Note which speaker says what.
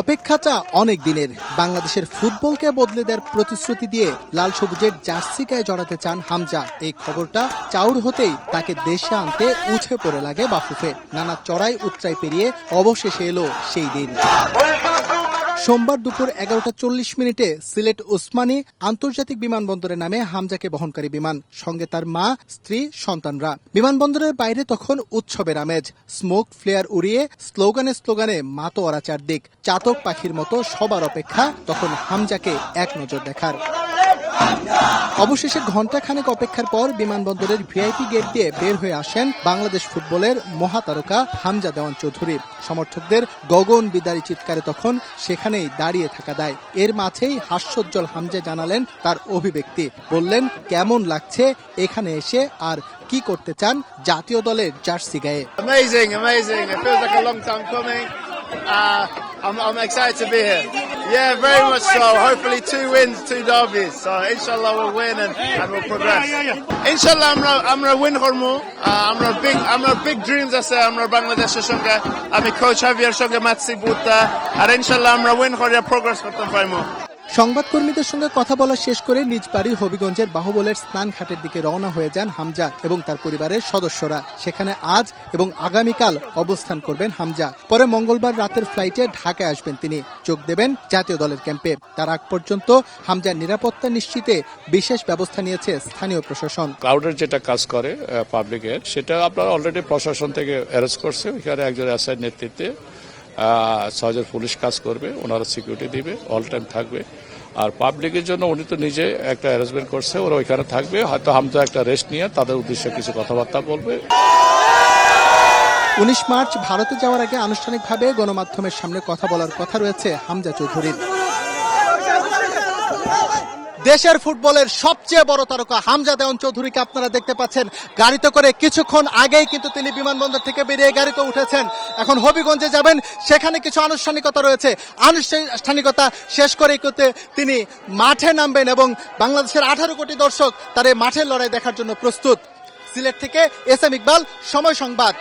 Speaker 1: অপেক্ষাটা অনেক দিনের। বাংলাদেশের ফুটবলকে বদলে দেওয়ার প্রতিশ্রুতি দিয়ে লাল সবুজের জার্সি গায়ে জড়াতে চান হামজা। এই খবরটা চাউর হতেই তাকে দেশে আনতে উঠে পড়ে লাগে বাফুফে। নানা চড়াই উচ্চাই পেরিয়ে অবশেষে এলো সেই দিন। সোমবার দুপুর এগারোটা চল্লিশ মিনিটে সিলেট ওসমানী আন্তর্জাতিক বিমানবন্দরে নামে হামজাকে বহনকারী বিমান, সঙ্গে তার মা, স্ত্রী, সন্তানরা। বিমানবন্দরের বাইরে তখন উৎসবের আমেজ। স্মোক ফ্লেয়ার উড়িয়ে স্লোগানে স্লোগানে মাতো অরা চারদিক। চাতক পাখির মতো সবার অপেক্ষা তখন হামজাকে এক নজর দেখার। অবশেষে ঘণ্টাখানেক অপেক্ষার পর বিমানবন্দরের ভিআইপি গেট দিয়ে বের হয়ে আসেন বাংলাদেশ ফুটবলের মহাতারকা হামজা দেওয়ান চৌধুরী। সমর্থকদের গগন বিদারী চিৎকারে তখন সেখানেই দাঁড়িয়ে থাকা দেয়। এর মাঝেই হাস্যোজ্জ্বল হামজা জানালেন তার অভিব্যক্তি। বললেন, কেমন লাগছে এখানে এসে আর কি করতে চান জাতীয় দলের জার্সি গায়ে.
Speaker 2: Yeah, very much so. Hopefully two wins, two derbies. So inshallah we'll win and, and we'll progress. Inshallah আমরা আমরা win করবো Uh, আমরা big আমরা big dreams আছে আমরা বাংলাদেশের সঙ্গে আমি কোচ হাভিয়ার সঙ্গে মাতসি বুতা আর ইনশাল্লাহ আমরা win করে progress করতে পারবো
Speaker 1: সংবাদকর্মীদের সঙ্গে কথা বলা শেষ করে নিজ বাড়ি হবিগঞ্জের বাহুবলের স্নান ঘাটের দিকে রওনা হয়ে যান হামজা এবং তার পরিবারের সদস্যরা। সেখানে আজ এবং আগামীকাল অবস্থান করবেন হামজা। পরে মঙ্গলবার রাতের ফ্লাইটে ঢাকায় আসবেন তিনি। যোগ দেবেন জাতীয় দলের ক্যাম্পে। তার আগ পর্যন্ত হামজার নিরাপত্তা নিশ্চিতে বিশেষ ব্যবস্থা নিয়েছে স্থানীয় প্রশাসন।
Speaker 3: ক্রাউডের যেটা কাজ করে পাবলিকের সেটা আপনার অলরেডি প্রশাসন থেকে অ্যারেস্ট করছে। একজন নেতৃত্বে ছয়জন পুলিশ কাজ করবে, ওনারা সিকিউরিটি দিবে অল টাইম থাকবে। আর পাবলিকের জন্য উনি তো নিজে একটা অ্যারেঞ্জমেন্ট করছে, ওরা ওইখানে থাকবে, হয়তো হামজা একটা রেস্ট নিয়ে তাদের উদ্দেশ্যে কিছু কথাবার্তা বলবে।
Speaker 1: উনিশ মার্চ ভারতে যাওয়ার আগে আনুষ্ঠানিকভাবে গণমাধ্যমের সামনে কথা বলার কথা রয়েছে হামজা চৌধুরীর। দেশের ফুটবলের সবচেয়ে বড় তারকা হামজা দেওয়ান চৌধুরীকে আপনারা দেখতে পাচ্ছেন। গাড়িতে করে কিছুক্ষণ আগেই কিন্তু তিনি বিমানবন্দর থেকে বেরিয়ে গাড়িতে উঠেছেন। এখন হবিগঞ্জে যাবেন, সেখানে কিছু আনুষ্ঠানিকতা রয়েছে। আনুষ্ঠানিকতা শেষ করে কিন্তু তিনি মাঠে নামবেন এবং বাংলাদেশের আঠারো কোটি দর্শক তার মাঠের লড়াই দেখার জন্য প্রস্তুত। সিলেট থেকে এস এম ইকবাল, সময় সংবাদ।